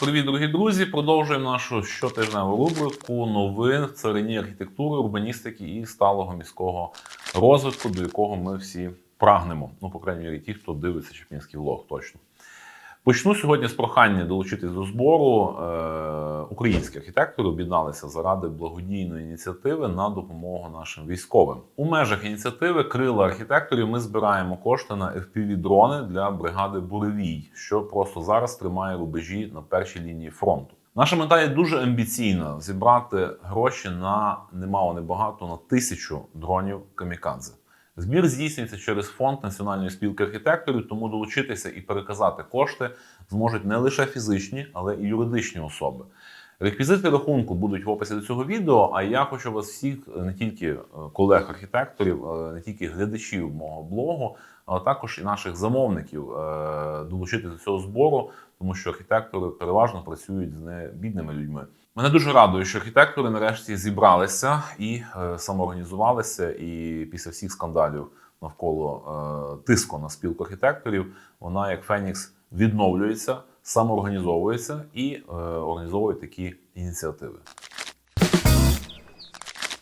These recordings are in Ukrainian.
Привіт, дорогі друзі! Продовжуємо нашу щотижневу рубрику новин в царині архітектури, урбаністики і сталого міського розвитку, до якого ми всі прагнемо. Ну, по крайній мірі, ті, хто дивиться Чепінський влог, точно. Почну сьогодні з прохання долучитись до збору. Е, українські архітектори об'єдналися заради благодійної ініціативи на допомогу нашим військовим. У межах ініціативи Крила архітекторів ми збираємо кошти на fpv дрони для бригади Буревій, що просто зараз тримає рубежі на першій лінії фронту. Наша мета є дуже амбіційна: зібрати гроші на немало небагато на тисячу дронів камікадзе. Збір здійснюється через фонд Національної спілки архітекторів, тому долучитися і переказати кошти зможуть не лише фізичні, але і юридичні особи. Реквізити рахунку будуть в описі до цього відео. А я хочу вас всіх, не тільки е, колег-архітекторів, е, не тільки глядачів мого блогу, але також і наших замовників е, долучити до цього збору, тому що архітектори переважно працюють з небідними людьми. Мене дуже радує, що архітектори нарешті зібралися і е, самоорганізувалися. І після всіх скандалів навколо е, тиску на спілку архітекторів, вона як Фенікс відновлюється, самоорганізовується і е, організовує такі ініціативи.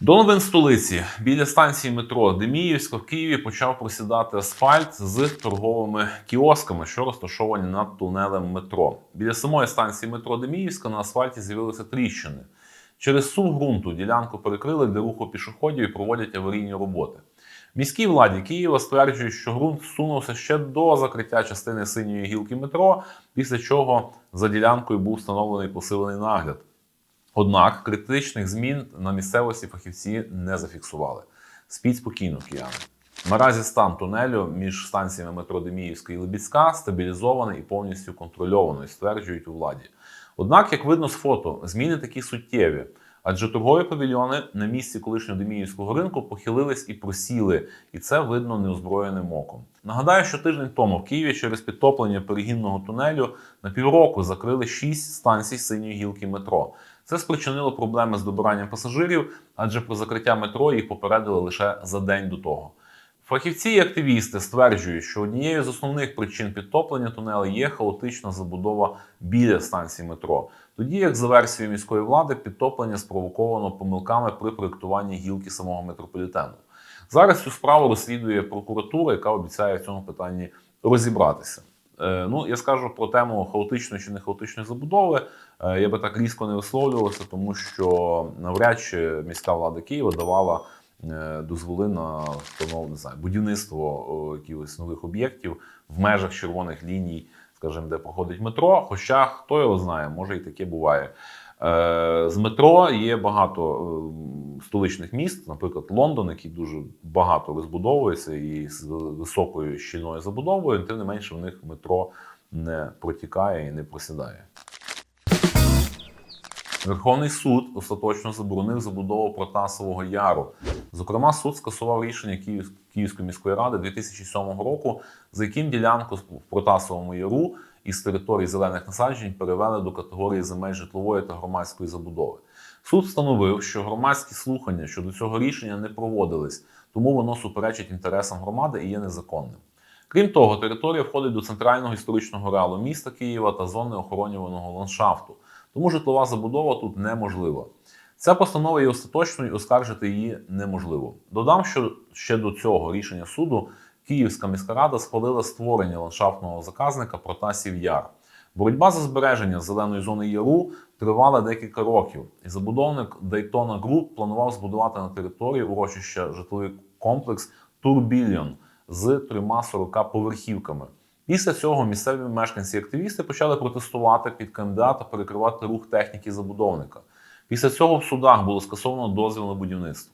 До новин столиці біля станції метро Деміївська в Києві почав просідати асфальт з торговими кіосками, що розташовані над тунелем метро. Біля самої станції метро Деміївська на асфальті з'явилися тріщини. Через сув ґрунту ділянку перекрили для руху пішоходів і проводять аварійні роботи. Міській владі Києва стверджують, що ґрунт сунувся ще до закриття частини синьої гілки метро, після чого за ділянкою був встановлений посилений нагляд. Однак критичних змін на місцевості фахівці не зафіксували. Спіть спокійно, кияни. Наразі стан тунелю між станціями метро Деміївська і Либіцька стабілізований і повністю контрольований, стверджують у владі. Однак, як видно з фото, зміни такі суттєві, адже торгові павільйони на місці колишнього Деміївського ринку похилились і просіли, і це видно неозброєним оком. Нагадаю, що тиждень тому в Києві через підтоплення перегінного тунелю на півроку закрили шість станцій синьої гілки метро. Це спричинило проблеми з добиранням пасажирів, адже про закриття метро їх попередили лише за день до того. Фахівці і активісти стверджують, що однією з основних причин підтоплення тунелу є хаотична забудова біля станції метро. Тоді, як за версією міської влади, підтоплення спровоковано помилками при проєктуванні гілки самого метрополітену. Зараз цю справу розслідує прокуратура, яка обіцяє в цьому питанні розібратися. Е, Ну, я скажу про тему хаотичної чи не хаотичної забудови. Е, Я би так різко не висловлювався, тому що навряд чи міська влада Києва давала дозволи на встанов, не знаю, будівництво якихось нових об'єктів в межах червоних ліній, скажімо, де проходить метро. Хоча хто його знає, може і таке буває. Е, З метро є багато е, столичних міст, наприклад, Лондон, який дуже багато розбудовується і з високою щільною забудовою, тим не менше в них метро не протікає і не просідає. Верховний суд остаточно заборонив забудову Протасового Яру. Зокрема, суд скасував рішення Київ- Київської міської ради 2007 року, за яким ділянку в Протасовому Яру із території зелених насаджень перевели до категорії земель житлової та громадської забудови. Суд встановив, що громадські слухання щодо цього рішення не проводились, тому воно суперечить інтересам громади і є незаконним. Крім того, територія входить до центрального історичного реалу міста Києва та зони охоронюваного ландшафту, тому житлова забудова тут неможлива. Ця постанова є остаточною і оскаржити її неможливо. Додам, що ще до цього рішення суду Київська міська рада схвалила створення ландшафтного заказника Протасів Яр. Боротьба за збереження зеленої зони яру тривала декілька років, і забудовник Daytona Group планував збудувати на території урочища житловий комплекс Турбільйон з трьома 40 поверхівками. Після цього місцеві мешканці і активісти почали протестувати під кандидата перекривати рух техніки забудовника. Після цього в судах було скасовано дозвіл на будівництво.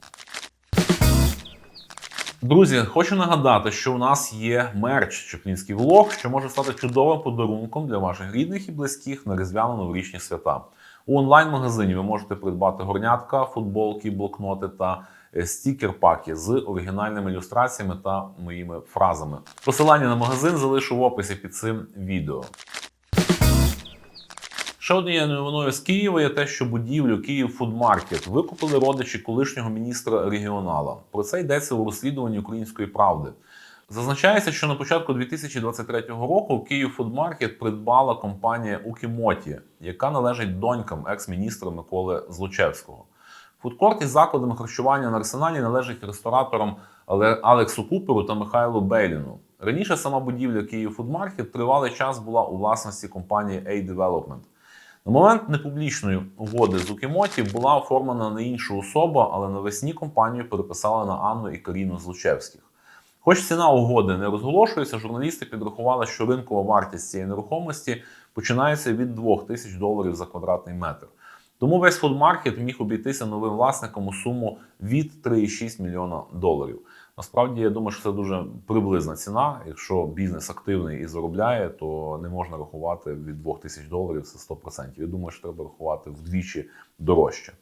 Друзі, хочу нагадати, що у нас є мерч Чеплінський влог, що може стати чудовим подарунком для ваших рідних і близьких на різдвяно-новорічні свята. У онлайн-магазині ви можете придбати горнятка, футболки, блокноти та стікер-паки з оригінальними ілюстраціями та моїми фразами. Посилання на магазин залишу в описі під цим відео. Ще однією новиною з Києва є те, що будівлю Київ Фудмаркет викупили родичі колишнього міністра регіонала. Про це йдеться у розслідуванні української правди. Зазначається, що на початку 2023 року Київ Фудмаркет придбала компанія Укімоті, яка належить донькам екс-міністра Миколи Злочевського. Фудкорт із закладами харчування на арсеналі належить рестораторам Алексу Куперу та Михайлу Бейліну. Раніше сама будівля Київ Фудмаркет тривалий час була у власності компанії A-Development. На момент непублічної угоди з Укімоті була оформлена на іншу особу, але навесні компанію переписали на Анну і Каріну Злучевських. Хоч ціна угоди не розголошується, журналісти підрахували, що ринкова вартість цієї нерухомості починається від 2 тисяч доларів за квадратний метр. Тому весь фудмаркет міг обійтися новим власникам у суму від 3,6 мільйона доларів. Насправді, я думаю, що це дуже приблизна ціна. Якщо бізнес активний і заробляє, то не можна рахувати від 2 тисяч доларів це 100%. Я думаю, що треба рахувати вдвічі дорожче.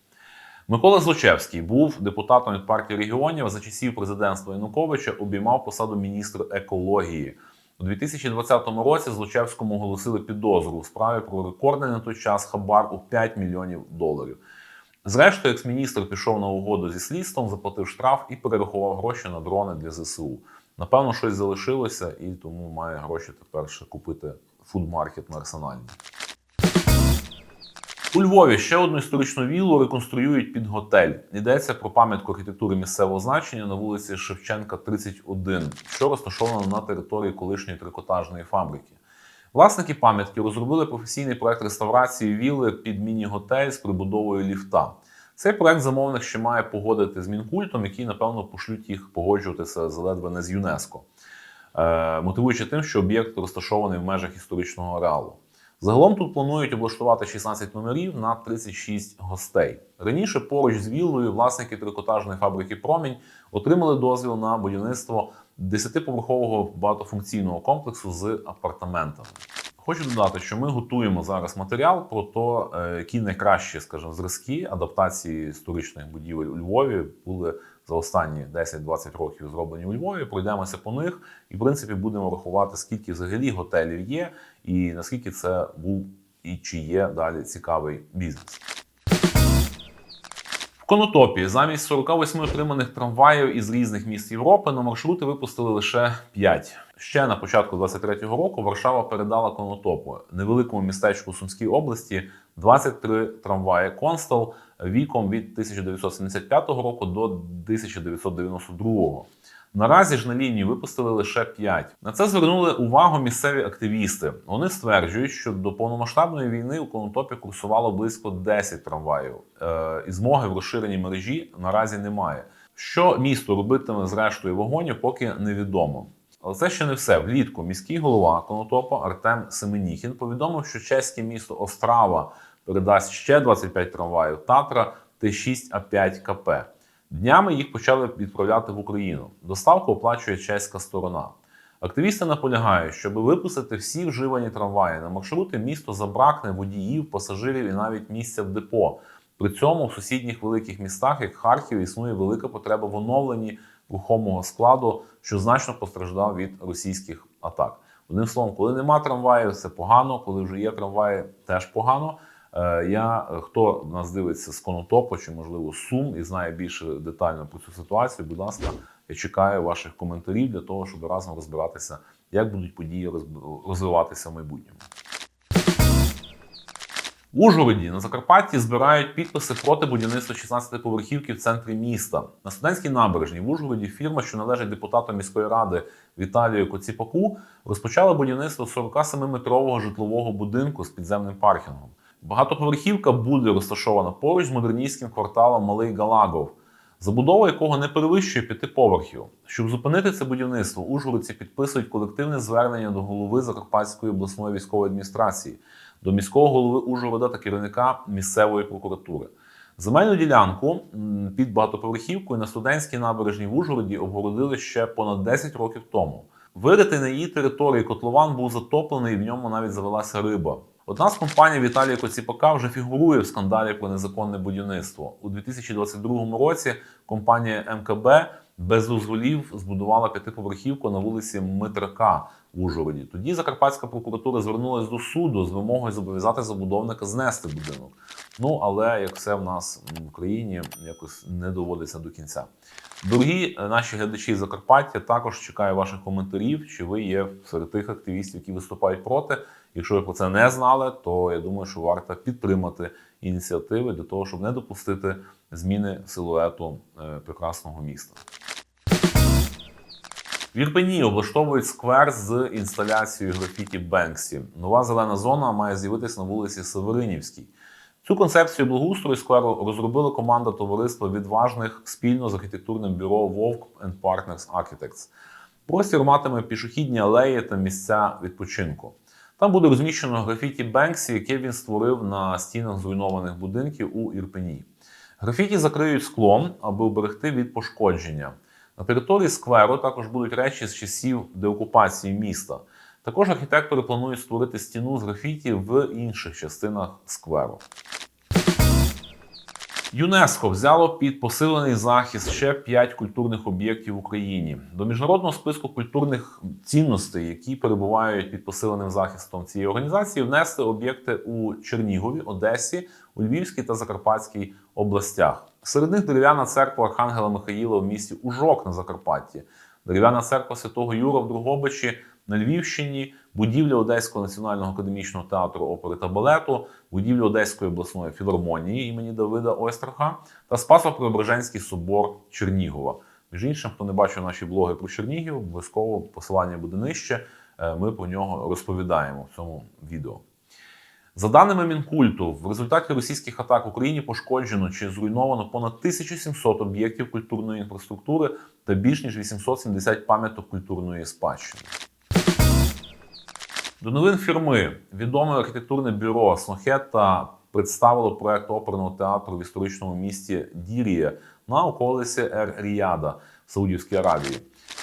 Микола Злочевський був депутатом від партії регіонів за часів президентства Януковича, обіймав посаду міністра екології. У 2020 році Злочевському оголосили підозру у справі про рекордний на той час хабар у 5 мільйонів доларів. Зрештою, екс-міністр пішов на угоду зі слідством, заплатив штраф і перерахував гроші на дрони для ЗСУ. Напевно, щось залишилося, і тому має гроші тепер ще купити фудмаркет на арсенальні. У Львові ще одну історичну віллу реконструюють під готель. Йдеться про пам'ятку архітектури місцевого значення на вулиці Шевченка, 31, що розташована на території колишньої трикотажної фабрики. Власники пам'ятки розробили професійний проект реставрації вілли під міні-готель з прибудовою ліфта. Цей проект замовник ще має погодити з мінкультом, який, напевно, пошлють їх погоджуватися заледве не з ЮНЕСКО, е, мотивуючи тим, що об'єкт розташований в межах історичного ареалу. Загалом тут планують облаштувати 16 номерів на 36 гостей. Раніше поруч з віллою власники трикотажної фабрики Промінь отримали дозвіл на будівництво 10-поверхового багатофункційного комплексу з апартаментами. Хочу додати, що ми готуємо зараз матеріал про те, е, які найкращі, скажімо, зразки адаптації історичних будівель у Львові були за останні 10-20 років зроблені у Львові. Пройдемося по них і, в принципі, будемо рахувати, скільки взагалі готелів є, і наскільки це був і чи є далі цікавий бізнес. В Конотопі замість 48 отриманих трамваїв із різних міст Європи на маршрути випустили лише 5. Ще на початку 23-го року Варшава передала Конотопу, невеликому містечку Сумській області, 23 трамваї Констел віком від 1975 року до 1992. Наразі ж на лінії випустили лише 5. На це звернули увагу місцеві активісти. Вони стверджують, що до повномасштабної війни у Конотопі курсувало близько 10 трамваїв. Е, і змоги в розширеній мережі наразі немає. Що місто робитиме з рештою вагонів, поки невідомо. Але це ще не все. Влітку міський голова Конотопа Артем Семеніхін повідомив, що чеське місто Острава передасть ще 25 трамваїв Татра Т6А5 КП. Днями їх почали відправляти в Україну. Доставку оплачує чеська сторона. Активісти наполягають, щоб випустити всі вживані трамваї на маршрути, місто забракне водіїв, пасажирів і навіть місця в депо. При цьому в сусідніх великих містах, як Харків, існує велика потреба в оновленні рухомого складу, що значно постраждав від російських атак. Одним словом, коли нема трамваїв, це погано. Коли вже є трамваї, теж погано. Е, Я хто нас дивиться з Конотопу чи можливо Сум і знає більше детально про цю ситуацію. Будь ласка, я чекаю ваших коментарів для того, щоб разом розбиратися, як будуть події розвиватися в майбутньому. В Ужгороді на Закарпатті збирають підписи проти будівництва 16-поверхівки в центрі міста. На студентській набережній в Ужгороді фірма, що належить депутату міської ради Віталію Коціпаку, розпочала будівництво 47-метрового житлового будинку з підземним паркінгом. Багатоповерхівка буде розташована поруч з модерністським кварталом Малий Галагов, забудова якого не перевищує п'яти поверхів. Щоб зупинити це будівництво, ужгородці підписують колективне звернення до голови Закарпатської обласної військової адміністрації, до міського голови Ужгорода та керівника місцевої прокуратури. Земельну ділянку під багатоповерхівкою на студентській набережній в Ужгороді обгородили ще понад 10 років тому. Виритий на її території котлован був затоплений, і в ньому навіть завелася риба. Одна з компаній Віталія Коціпака вже фігурує в скандалі про незаконне будівництво. У 2022 році компанія МКБ без дозволів збудувала п'ятиповерхівку на вулиці Митрака в Ужгороді. Тоді Закарпатська прокуратура звернулася до суду з вимогою зобов'язати забудовника знести будинок. Ну але як все в нас в Україні якось не доводиться до кінця. Дорогі е, наші глядачі з Закарпаття, також чекаю ваших коментарів. Чи ви є серед тих активістів, які виступають проти? Якщо ви про це не знали, то я думаю, що варто підтримати ініціативи для того, щоб не допустити зміни силуету е, прекрасного міста. В Ірпені облаштовують сквер з інсталяцією графіті Бенксі. Нова зелена зона має з'явитися на вулиці Северинівській. Цю концепцію благоустрою скверу розробила команда товариства відважних спільно з архітектурним бюро Вовк Partners Architects. Простір матиме пішохідні алеї та місця відпочинку. Там буде розміщено графіті Бенксі, яке він створив на стінах зруйнованих будинків у Ірпені. Графіті закриють склом, аби уберегти від пошкодження. На території скверу також будуть речі з часів деокупації міста. Також архітектори планують створити стіну з графіті в інших частинах скверу. ЮНЕСКО взяло під посилений захист ще 5 культурних об'єктів в Україні. До міжнародного списку культурних цінностей, які перебувають під посиленим захистом цієї організації, внесли об'єкти у Чернігові, Одесі, у Львівській та Закарпатській областях. Серед них дерев'яна церква Архангела Михаїла в місті Ужок на Закарпатті, дерев'яна церква Святого Юра в Другобичі на Львівщині, будівля Одеського національного академічного театру опери та балету, будівля Одеської обласної філармонії імені Давида Ойстраха та Спасо-Преображенський собор Чернігова. Між іншим, хто не бачив наші блоги про Чернігів, обов'язково посилання буде нижче. Е, Ми про нього розповідаємо в цьому відео. За даними Мінкульту, в результаті російських атак в Україні пошкоджено чи зруйновано понад 1700 об'єктів культурної інфраструктури та більш ніж 870 пам'яток культурної спадщини. До новин фірми відоме архітектурне бюро Снохета представило проект оперного театру в історичному місті Дірія на околиці Ер Ріяда в Саудівській Аравії.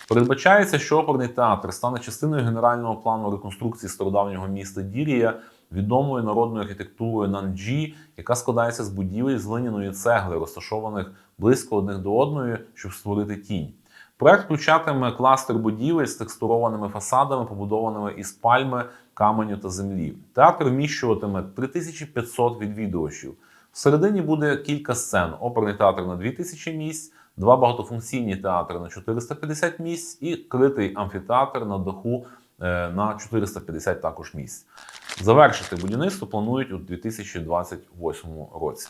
Передбачається, що оперний театр стане частиною генерального плану реконструкції стародавнього міста Дірія, відомою народною архітектурою Нанджі, яка складається з будівель з глиняної цегли, розташованих близько одних до одної, щоб створити тінь. Проект включатиме кластер будівель з текстурованими фасадами, побудованими із пальми, каменю та землі. Театр вміщуватиме 3500 відвідувачів. Всередині буде кілька сцен: оперний театр на 2000 місць, два багатофункційні театри на 450 місць і критий амфітеатр на даху е, на 450 також місць. Завершити будівництво планують у 2028 році.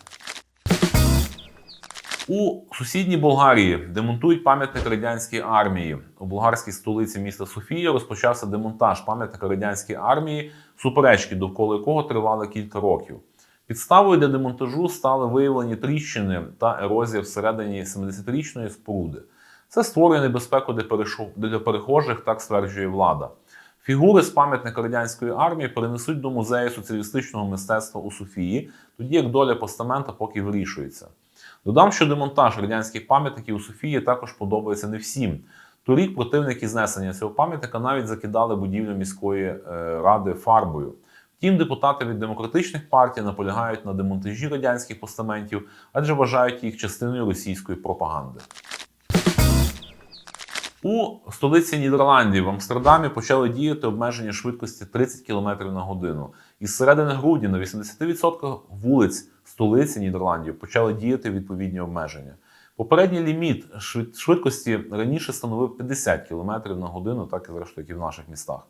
У сусідній Болгарії демонтують пам'ятник радянській армії. У болгарській столиці міста Софія розпочався демонтаж пам'ятника радянській армії, суперечки довкола якого тривали кілька років. Підставою для демонтажу стали виявлені тріщини та ерозія всередині 70-річної споруди. Це створює небезпеку для перехожих, так стверджує влада. Фігури з пам'ятника радянської армії перенесуть до музею соціалістичного мистецтва у Софії, тоді як доля постамента поки вирішується. Додам, що демонтаж радянських пам'ятників у Софії також подобається не всім. Торік противники знесення цього пам'ятника навіть закидали будівлю міської е, ради фарбою. Втім, депутати від демократичних партій наполягають на демонтажі радянських постаментів, адже вважають їх частиною російської пропаганди. У столиці Нідерландів в Амстердамі почали діяти обмеження швидкості 30 км на годину. Із середини грудня на 80% вулиць столиці Нідерландів почали діяти відповідні обмеження. Попередній ліміт швидкості раніше становив 50 км на годину, так і зрештою, і в наших містах.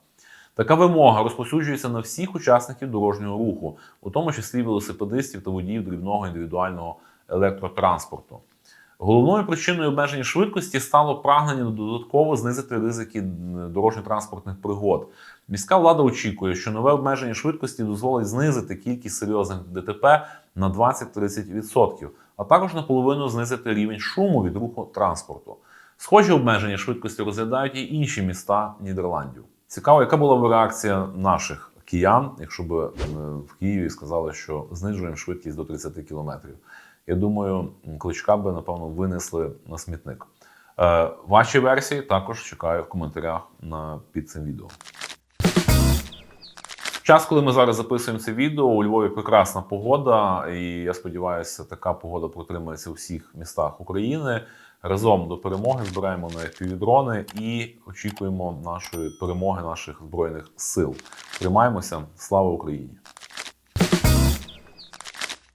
Така вимога розповсюджується на всіх учасників дорожнього руху, у тому числі велосипедистів та водіїв дрібного індивідуального електротранспорту. Головною причиною обмеження швидкості стало прагнення додатково знизити ризики дорожньо-транспортних пригод. Міська влада очікує, що нове обмеження швидкості дозволить знизити кількість серйозних ДТП на 20-30%, а також наполовину знизити рівень шуму від руху транспорту. Схожі обмеження швидкості розглядають і інші міста Нідерландів. Цікаво, яка була б реакція наших киян, якщо б в Києві сказали, що знижуємо швидкість до 30 кілометрів. Я думаю, кличка би, напевно, винесли на смітник. Е, ваші версії також чекаю в коментарях на, під цим відео. час, коли ми зараз записуємо це відео, у Львові прекрасна погода, і я сподіваюся, така погода протримається у всіх містах України. Разом до перемоги збираємо на півдрони і очікуємо нашої перемоги наших збройних сил. Тримаємося. Слава Україні!